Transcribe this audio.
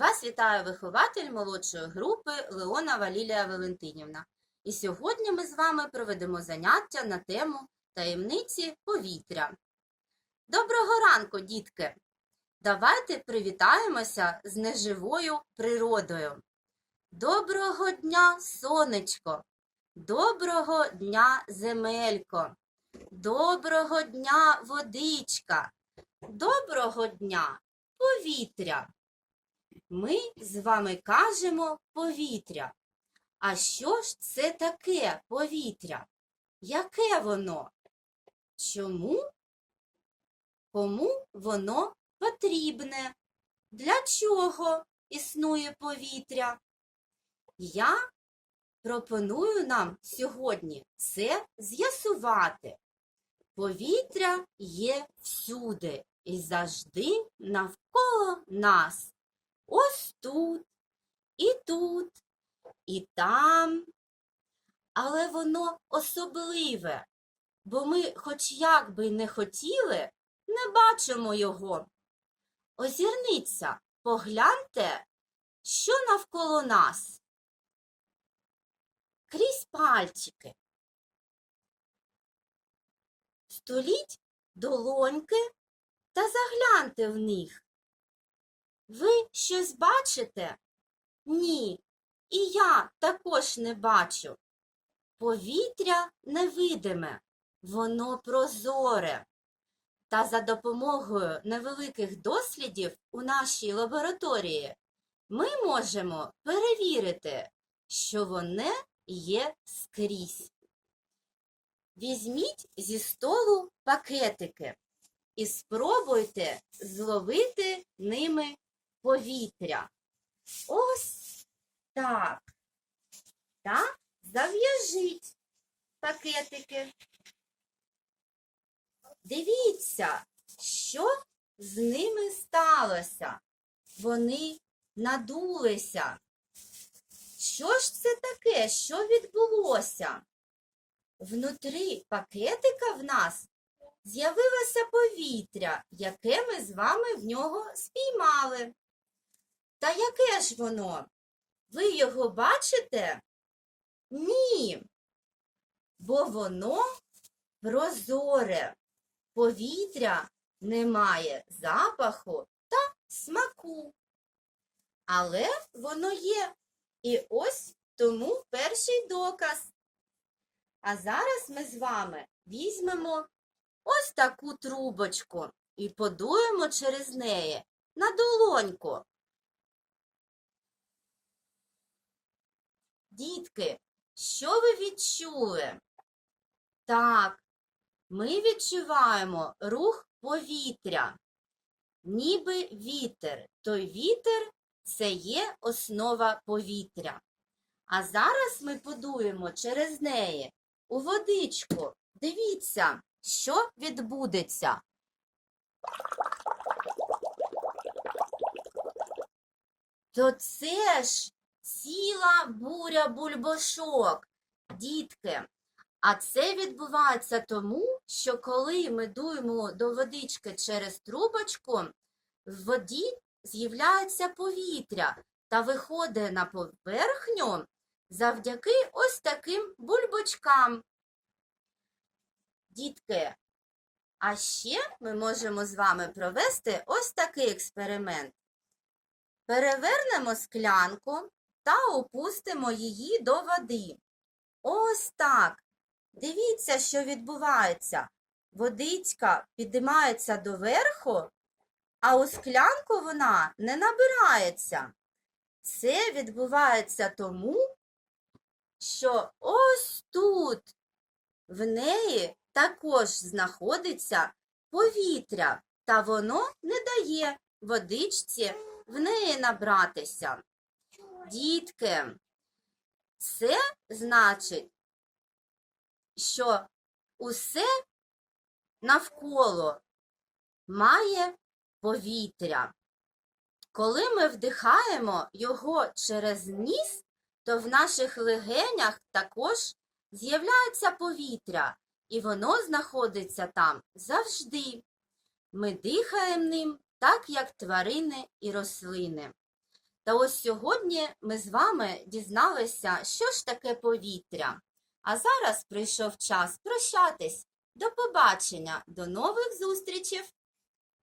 Вас вітає вихователь молодшої групи Леонова Лілія Валентинівна. І сьогодні ми з вами проведемо заняття на тему таємниці повітря. Доброго ранку, дітки! Давайте привітаємося з неживою природою. Доброго дня, сонечко! Доброго дня, земелько! Доброго дня, водичка! Доброго дня, повітря! Ми з вами кажемо повітря. А що ж це таке повітря? Яке воно? Чому? Кому воно потрібне? Для чого існує повітря? Я пропоную нам сьогодні це з'ясувати. Повітря є всюди і завжди навколо нас. Ось тут, і тут, і там. Але воно особливе, бо ми, хоч як би не хотіли, не бачимо його. Озірніться, погляньте, що навколо нас. Крізь пальчики. Століть долоньки та загляньте в них. Ви щось бачите? Ні, і я також не бачу. Повітря невидиме, воно прозоре. Та за допомогою невеликих дослідів у нашій лабораторії ми можемо перевірити, що воно є скрізь. Візьміть зі столу пакетики і спробуйте зловити ними повітря. Ось так. Та зав'яжіть пакетики. Дивіться, що з ними сталося. Вони надулися. Що ж це таке? Що відбулося? Внутрі пакетика в нас з'явилося повітря, яке ми з вами в нього спіймали. Та яке ж воно? Ви його бачите? Ні, бо воно прозоре. Повітря не має запаху та смаку. Але воно є. І ось тому перший доказ. А зараз ми з вами візьмемо ось таку трубочку і подуємо через неї на долоньку. Дітки, що ви відчули? Так, ми відчуваємо рух повітря, ніби вітер. Той вітер це є основа повітря. А зараз ми подуємо через неї у водичку. Дивіться, що відбудеться. То це ж ціла буря бульбашок, дітки. А це відбувається тому, що коли ми дуємо до водички через трубочку, в воді з'являється повітря та виходить на поверхню завдяки ось таким бульбочкам. Дітки, а ще ми можемо з вами провести ось такий експеримент. Перевернемо склянку та опустимо її до води. Ось так. Дивіться, що відбувається. Водичка підіймається доверху, а у склянку вона не набирається. Це відбувається тому, що ось тут в неї також знаходиться повітря, та воно не дає водичці в неї набратися. Дітки, це значить, що усе навколо має повітря. Коли ми вдихаємо його через ніс, то в наших легенях також з'являється повітря, і воно знаходиться там завжди. Ми дихаємо ним так, як тварини і рослини. Та ось сьогодні ми з вами дізналися, що ж таке повітря. А зараз прийшов час прощатись. До побачення, до нових зустрічей!